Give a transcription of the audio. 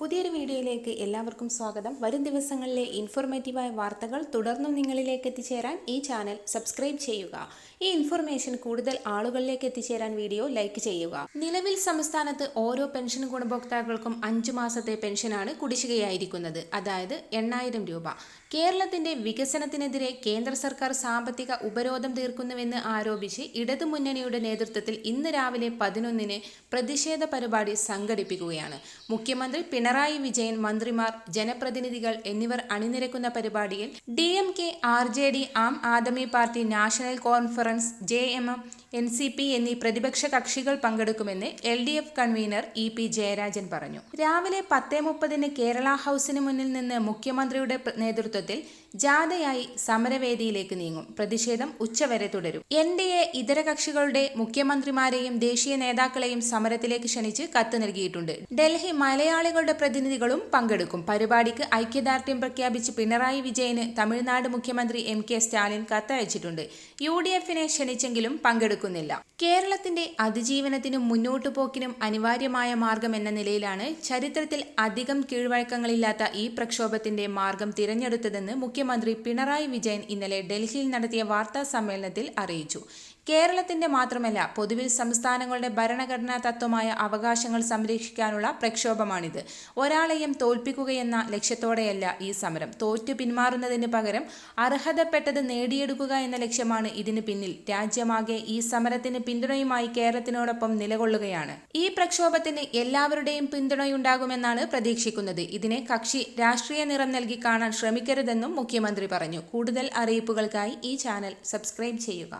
പുതിയൊരു വീഡിയോയിലേക്ക് എല്ലാവർക്കും സ്വാഗതം. വരും ദിവസങ്ങളിലെ ഇൻഫോർമേറ്റീവായ വാർത്തകൾ തുടർന്നും നിങ്ങളിലേക്ക് എത്തിച്ചേരാൻ ഈ ചാനൽ സബ്സ്ക്രൈബ് ചെയ്യുക. ഈ ഇൻഫർമേഷൻ കൂടുതൽ ആളുകളിലേക്ക് എത്തിച്ചേരാൻ വീഡിയോ ലൈക്ക് ചെയ്യുക. നിലവിൽ സംസ്ഥാനത്ത് ഓരോ പെൻഷൻ ഗുണഭോക്താക്കൾക്കും അഞ്ചു മാസത്തെ പെൻഷനാണ് കുടിശ്ശികയായിരിക്കുന്നത്. അതായത് എണ്ണായിരം രൂപ. കേരളത്തിന്റെ വികസനത്തിനെതിരെ കേന്ദ്ര സർക്കാർ സാമ്പത്തിക ഉപരോധം തീർക്കുന്നുവെന്ന് ആരോപിച്ച് ഇടതുമുന്നണിയുടെ നേതൃത്വത്തിൽ ഇന്ന് രാവിലെ പതിനൊന്നിന് പ്രതിഷേധ പരിപാടി സംഘടിപ്പിക്കുകയാണ്. മുഖ്യമന്ത്രി പിണറായി വിജയൻ മന്ത്രിമാർ ജനപ്രതിനിധികൾ എന്നിവർ അണിനിരക്കുന്ന പരിപാടിയിൽ D M K R J D Aam Aadmi Party National Conference J M M N C P എന്നീ പ്രതിപക്ഷ കക്ഷികൾ പങ്കെടുക്കുമെന്ന് L D F convener E P Jayarajan പറഞ്ഞു. രാവിലെ പത്തേ മുപ്പതിന് കേരള ഹൌസിന് മുന്നിൽ നിന്ന് മുഖ്യമന്ത്രിയുടെ നേതൃത്വത്തിൽ ജാഥയായി സമരവേദിയിലേക്ക് നീങ്ങും. പ്രതിഷേധം ഉച്ചവരെ തുടരും. എൻ ഡി എ ഇതര കക്ഷികളുടെ മുഖ്യമന്ത്രിമാരെയും ദേശീയ നേതാക്കളെയും സമരത്തിലേക്ക് ക്ഷണിച്ച് കത്ത് നൽകിയിട്ടുണ്ട്. ഡൽഹി മലയാളികളുടെ പ്രതിനിധികളും പങ്കെടുക്കും. പരിപാടിക്ക് ഐക്യദാർഢ്യം പ്രഖ്യാപിച്ച് പിണറായി വിജയന് തമിഴ്നാട് മുഖ്യമന്ത്രി എം കെ സ്റ്റാലിൻ കത്തയച്ചിട്ടുണ്ട്. യു ഡി എഫിനെ ക്ഷണിച്ചെങ്കിലും പങ്കെടുക്കുന്നില്ല. കേരളത്തിന്റെ അതിജീവനത്തിനും മുന്നോട്ടു പോക്കിനും അനിവാര്യമായ മാർഗം എന്ന നിലയിലാണ് ചരിത്രത്തിൽ അധികം കീഴ്വഴക്കങ്ങളില്ലാത്ത ഈ പ്രക്ഷോഭത്തിന്റെ മാർഗം തിരഞ്ഞെടുത്തതെന്ന് മുഖ്യമന്ത്രി പിണറായി വിജയൻ ഇന്നലെ ഡൽഹിയിൽ നടത്തിയ വാർത്താ സമ്മേളനത്തിൽ അറിയിച്ചു. കേരളത്തിന്റെ മാത്രമല്ല പൊതുവിൽ സംസ്ഥാനങ്ങളുടെ ഭരണഘടനാ തത്വമായ അവകാശങ്ങൾ സംരക്ഷിക്കാനുള്ള പ്രക്ഷോഭമാണിത്. ഒരാളെയും തോൽപ്പിക്കുകയെന്ന ലക്ഷ്യത്തോടെയല്ല ഈ സമരം. തോറ്റു പിന്മാറുന്നതിന് പകരം അർഹതപ്പെട്ടത് നേടിയെടുക്കുക എന്ന ലക്ഷ്യമാണ് ഇതിന് പിന്നിൽ. രാജ്യമാകെ ഈ സമരത്തിന് പിന്തുണയുമായി കേരളത്തിനോടൊപ്പം നിലകൊള്ളുകയാണ്. ഈ പ്രക്ഷോഭത്തിന് എല്ലാവരുടെയും പിന്തുണയുണ്ടാകുമെന്നാണ് പ്രതീക്ഷിക്കുന്നത്. ഇതിനെ കക്ഷി രാഷ്ട്രീയ നിറം നൽകി കാണാൻ ശ്രമിക്കരുതെന്നും മുഖ്യമന്ത്രി പറഞ്ഞു. കൂടുതൽ അറിയിപ്പുകൾക്കായി ഈ ചാനൽ സബ്സ്ക്രൈബ് ചെയ്യുക.